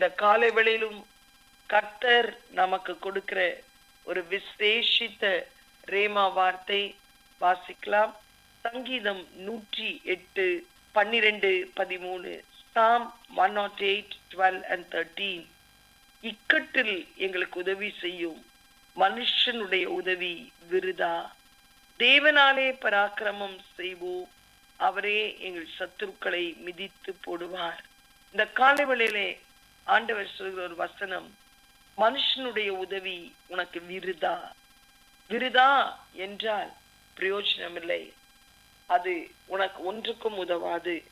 இந்த காலை வேளையிலும் கர்த்தர் நமக்கு கொடுக்கிற ஒரு விசேஷித்த ரேமா வார்த்தை வாசிக்கலாம். சங்கீதம் நூற்றி எட்டு பன்னிரெண்டு பதிமூணு psalm one naught eight twelve and thirteen இக்கட்டில் எங்களுக்கு உதவி செய்யும். மனுஷனுடைய உதவி விருதா? தேவனாலே பராக்கிரமம் செய்வோம். அவரே எங்கள் சத்துருக்களை மிதித்து போடுவார். இந்த காலை வேளையிலே ஆண்டவர் சொல்கிற ஒரு வசனம் மனுஷனுடைய உதவி உனக்கு விருதா? விருதா என்றால் பிரயோஜனமில்லை. அது உனக்கு ஒன்றுக்கும் உதவாது.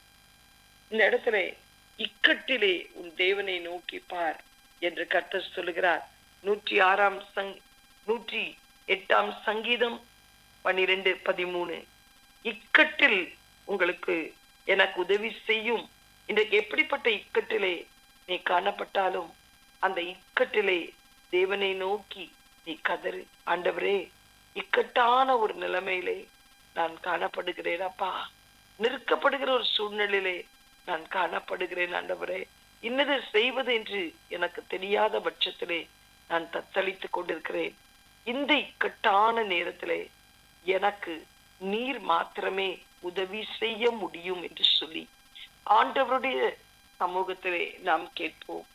இந்த இடத்துல இக்கட்டிலே உன் தேவனை நோக்கி பார் என்று கர்த்தர் சொல்லுகிறார். நூற்றி ஆறாம் சங் நூற்றி எட்டாம் சங்கீதம் பன்னிரெண்டு பதிமூணு. இக்கட்டில் உங்களுக்கு எனக்கு உதவி செய்யும். இன்றைக்கு எப்படிப்பட்ட இக்கட்டிலே நீ காணப்பட்டாலும் அந்த இக்கட்டிலே தேவனை நோக்கி நீ கதறு. ஆண்டவரே இக்கட்டான ஒரு நிலைமையிலே நான் காணப்படுகிறேன் அப்பா. நிற்கப்படுகிற ஒரு சூழ்நிலையிலே நான் காணப்படுகிறேன் ஆண்டவரே. இன்னது செய்வது என்று எனக்கு தெரியாத பட்சத்திலே நான் தத்தளித்துக் கொண்டிருக்கிறேன். இந்த இக்கட்டான நேரத்திலே எனக்கு நீர் மாத்திரமே உதவி செய்ய முடியும் என்று சொல்லி ஆண்டவருடைய சமூகத்திலே நாம் கேட்போம்.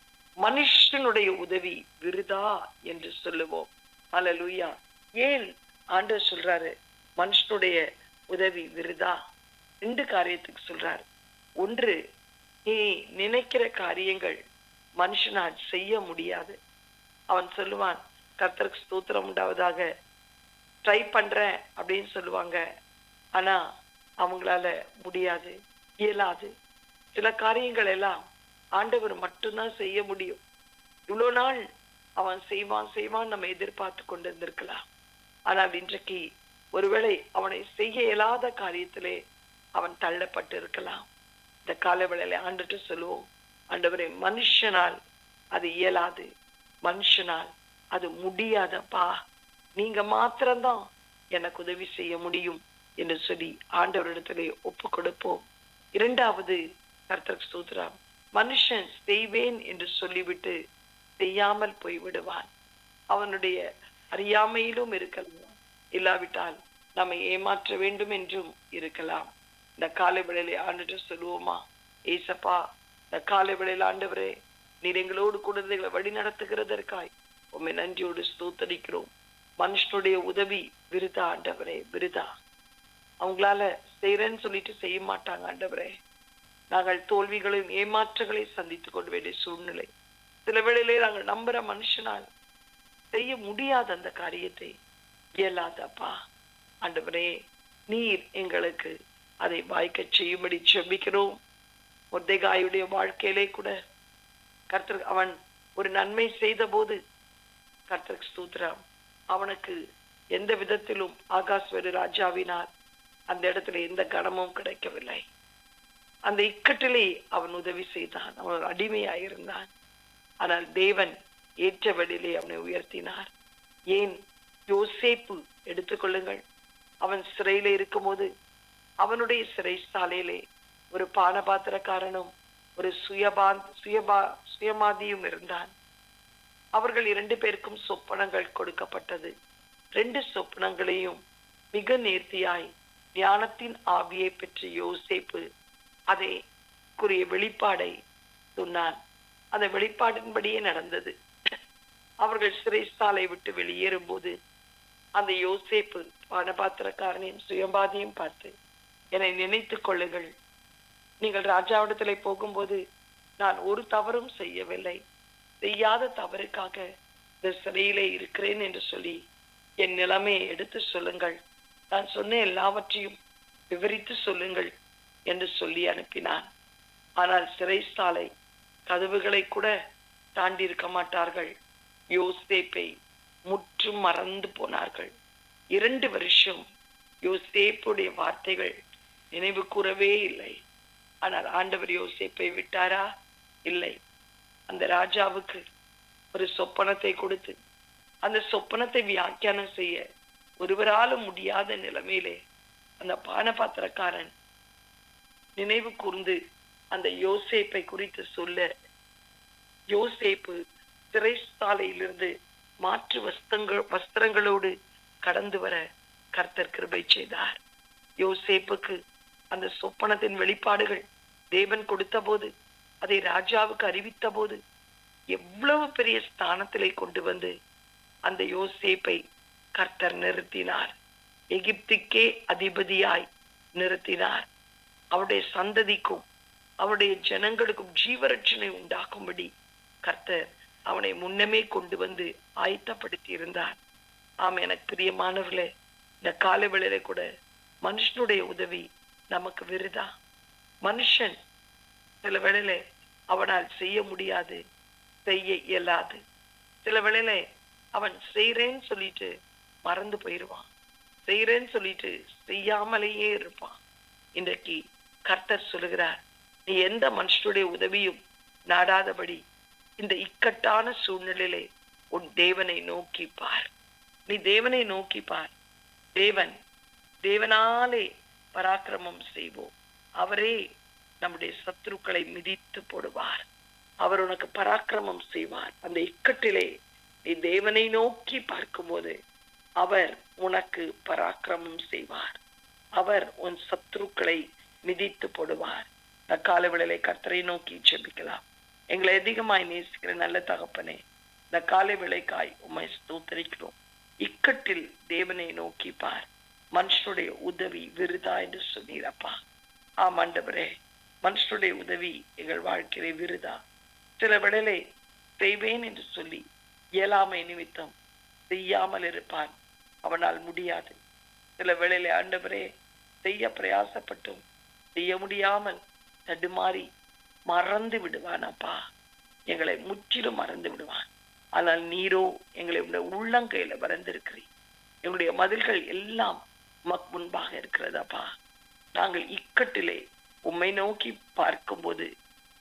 மனுஷனுடைய உதவி விருதா என்று சொல்லுவோம். அல்லேலூயா ஏன் ஆண்டவர் சொல்றாரு மனுஷனுடைய உதவி விருதா? ரெண்டு காரியத்துக்கு சொல்றாரு. ஒன்று நீ நினைக்கிற காரியங்கள் மனுஷனால் செய்ய முடியாது. அவன் சொல்லுவான் கர்த்தருக்கு ஸ்தோத்திரம் உண்டாவதாக ட்ரை பண்றேன் அப்படின்னு சொல்லுவாங்க. ஆனா அவங்களால முடியாது இயலாது. சில காரியங்கள் எல்லாம் ஆண்டவர் மட்டும்தான் செய்ய முடியும். இவ்வளோ நாள் அவன் செய்வான் செய்வான் நம்ம எதிர்பார்த்து கொண்டு இருந்திருக்கலாம் ஆனால் இன்றைக்கு ஒருவேளை அவனை செய்ய இயலாத காரியத்திலே அவன் தள்ளப்பட்டு இருக்கலாம் இந்த கால வேளையில ஆண்டுட்டு சொல்லுவோம் ஆண்டவரே மனுஷனால் அது இயலாது. மனுஷனால் அது முடியாதப்பா. நீங்க மாத்திரம்தான் எனக்கு உதவி செய்ய முடியும் என்று சொல்லி ஆண்டவரிடத்திலே ஒப்பு கொடுப்போம். இரண்டாவது கர்த்தர் ஸ்தோத்திரம். மனுஷன் செய்வேன் என்று சொல்லிவிட்டு செய்யாமல் போய் விடுவான் அவனுடைய அறியாமையிலும் இருக்கலாம். இல்லாவிட்டால் நம்மை ஏமாற்ற வேண்டும் என்றும் இருக்கலாம். இந்த காலை வேளையிலே ஆண்டுட்டு சொல்லுவோமா ஏசப்பா இந்த காலை வேளையில் ஆண்டவரே நீர் எங்களோடு கூட வழி நடத்துகிறதற்காய் உண்மை நன்றியோடு ஸ்தோத்தரிக்கிறோம். மனுஷனுடைய உதவி விருதா ஆண்டவரே விருதா அவங்களால செய்யறேன்னு சொல்லிட்டு செய்ய மாட்டாங்க ஆண்டவரே. நாங்கள் தோல்விகளையும் ஏமாற்றங்களை சந்தித்துக் கொள்ள வேண்டிய சூழ்நிலை. சில வேளையிலே நாங்கள் நம்புற மனுஷனால் செய்ய முடியாத அந்த காரியத்தை இயலாதப்பா. ஆண்டவரே நீர் எங்களுக்கு அதை வாய்க்க செய்யும்படி செபிக்கிறோம். முர்தேகாயுடைய வாழ்க்கையிலே கூட கர்த்தர் அவன் ஒரு நன்மை செய்த போது கர்த்தர் ஸ்தூத்ரா அவனுக்கு எந்த விதத்திலும் ஆகாஸ்வரி ராஜாவினால் அந்த இடத்துல எந்த கனமும் கிடைக்கவில்லை. அந்த இக்கட்டிலே அவன் உதவி செய்தான். அவன் ஒரு அடிமையாயிருந்தான். ஆனால் தேவன் ஏற்ற வழியிலே அவனை உயர்த்தினார். ஏன்? யோசேப்பு எடுத்துக்கொள்ளுங்கள் அவன் சிறையில இருக்கும்போது அவனுடைய சிறை சாலையிலே ஒரு பானபாத்திரக்காரனும் ஒரு சுயபா சுயபா சுயமாதியும் இருந்தான். அவர்கள் இரண்டு பேருக்கும் சொப்பனங்கள் கொடுக்கப்பட்டது. ரெண்டு சொப்பனங்களையும் மிக நேர்த்தியாய் ஞானத்தின் ஆவியை பெற்ற யோசேப்பு அதை குறிய வெளிப்பாடை சொன்னான் அந்த வெளிப்பாட்டின்படியே நடந்தது. அவர்கள் சிறைச்சாலை விட்டு வெளியேறும் போது அந்த யோசேப்பு பானபாத்திரக்காரனையும் சுயம்பாதியும் பார்த்து என்னை நினைத்துக் கொள்ளுங்கள். நீங்கள் ராஜாவிடத்திலே போகும்போது நான் ஒரு தவறும் செய்யவில்லை. செய்யாத தவறுக்காக இந்த சிறையிலே இருக்கிறேன் என்று சொல்லி என் நிலைமையை எடுத்து சொல்லுங்கள். நான் சொன்ன எல்லாவற்றையும் விவரித்து சொல்லுங்கள். என்று சொல்லி அனுப்பினான். ஆனால் சிறைசாலை கதவுகளை கூட தாண்டி இருக்க மாட்டார்கள். யோசேப்பை முற்றும் மறந்து போனார்கள். இரண்டு வருஷம் யோசேப்புடைய வார்த்தைகள் நினைவு கூறவே இல்லை. ஆனால் ஆண்டவர் யோசேப்பை விட்டாரா? இல்லை. அந்த ராஜாவுக்கு ஒரு சொப்பனத்தை கொடுத்து அந்த சொப்பனத்தை வியாக்கியானம் செய்ய ஒருவராலும் முடியாத நிலைமையிலே அந்த பானபாத்திரக்காரன் நினைவு கூர்ந்து அந்த யோசேப்பை குறித்து சொல்ல யோசேப்பு சிறைசாலையிலிருந்து மாற்று வஸ்தங்கள் வஸ்திரங்களோடு கடந்து வர கர்த்தர் கிருபை செய்தார். யோசேப்புக்கு அந்த சொப்பனத்தின் வெளிப்பாடுகள் தேவன் கொடுத்த போது அதை ராஜாவுக்கு அறிவித்த போது எவ்வளவு பெரிய ஸ்தானத்திலே கொண்டு வந்து அந்த யோசேப்பை கர்த்தர் நிறுத்தினார். எகிப்துக்கே அதிபதியாய் நிறுத்தினார். அவருடைய சந்ததிக்கும் அவருடைய ஜனங்களுக்கும் ஜீவரட்சணை உண்டாக்கும்படி கர்த்தர் அவனை முன்னமே கொண்டு வந்து ஆயத்தப்படுத்தி இருந்தார் ஆம் எனக்கு பிரியமானவர்களே இந்த கால வேளையில கூட மனுஷனுடைய உதவி நமக்கு விருதா? மனுஷன் சில வேளையில அவனால் செய்ய முடியாது செய்ய இயலாது. சில வேளையில அவன் செய்யறேன்னு சொல்லிட்டு மறந்து போயிடுவான் செய்யறேன்னு சொல்லிட்டு செய்யாமலேயே இருப்பான். இன்றைக்கு கர்த்தர் சொல்லுகிறார் நீ எந்த மனுஷனுடைய உதவியும் நாடாதபடி இந்த இக்கட்டான சூழ்நிலையிலே உன் தேவனை நோக்கி பார். நீ தேவனை நோக்கி பார். தேவன் தேவனாலே பராக்கிரமம் செய்வோம். அவரே நம்முடைய சத்துருக்களை மிதித்து போடுவார். அவர் உனக்கு பராக்கிரமம் செய்வார். அந்த இக்கட்டிலே நீ தேவனை நோக்கி பார்க்கும்போது அவர் உனக்கு பராக்கிரமம் செய்வார். அவர் உன் சத்துருக்களை மிதித்து போடுவார் தக்கால விழலை கர்த்தரை நோக்கி செபிக்கலாம். எங்களை அதிகமாய் நேசிக்கிற நல்ல தகப்பனே இந்த காலை விளைக்காய் உம்மை ஸ்தோத்தரிக்கிறோம். இக்கட்டில் தேவனை நோக்கி பார். மனுஷனுடைய உதவி விருதா என்று சொன்னீரப்பா. ஆமாண்டவரே மனுஷனுடைய உதவி எங்கள் வாழ்க்கையை விருதா. சில விடலை செய்வேன் என்று சொல்லி இயலாமை நிமித்தம் செய்யாமல் இருப்பான். அவனால் முடியாது. சில வேளையில ஆண்டவரே செய்ய பிரயாசப்பட்டும் செய்ய முடியாமல் தடுமாறி மறந்து விடுவான் அப்பா. எங்களை முற்றிலும் மறந்து விடுவான். ஆனால் நீரோ எங்களை உள்ளங்கையில மறந்திருக்கிறீர் எங்களுடைய மதில்கள் எல்லாம் மக் முன்பாக இருக்கிறதப்பா நாங்கள் இக்கட்டிலே உம்மை நோக்கி பார்க்கும்போது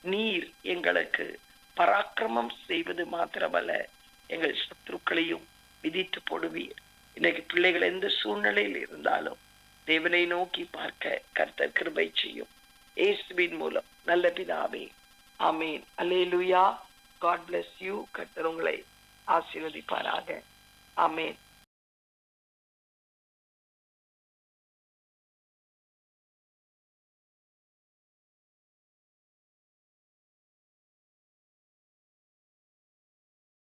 நீர் எங்களுக்கு பராக்கிரமம் செய்வது மாத்திரமல்ல எங்கள் சத்ருக்களையும் விதித்து போடுவீர். இன்னைக்கு பிள்ளைகள் எந்த சூழ்நிலையில் இருந்தாலும் தேவனை நோக்கி பார்க்க கர்த்தர் கிருபை செய்யும். ஏசுவின் மூலம் நல்ல பிதாவே ஆமேன். அலேலுயா காட் பிளஸ் யூ கர்த்தர் உங்களை ஆசீர்வதிப்பாராக. ஆமேன்.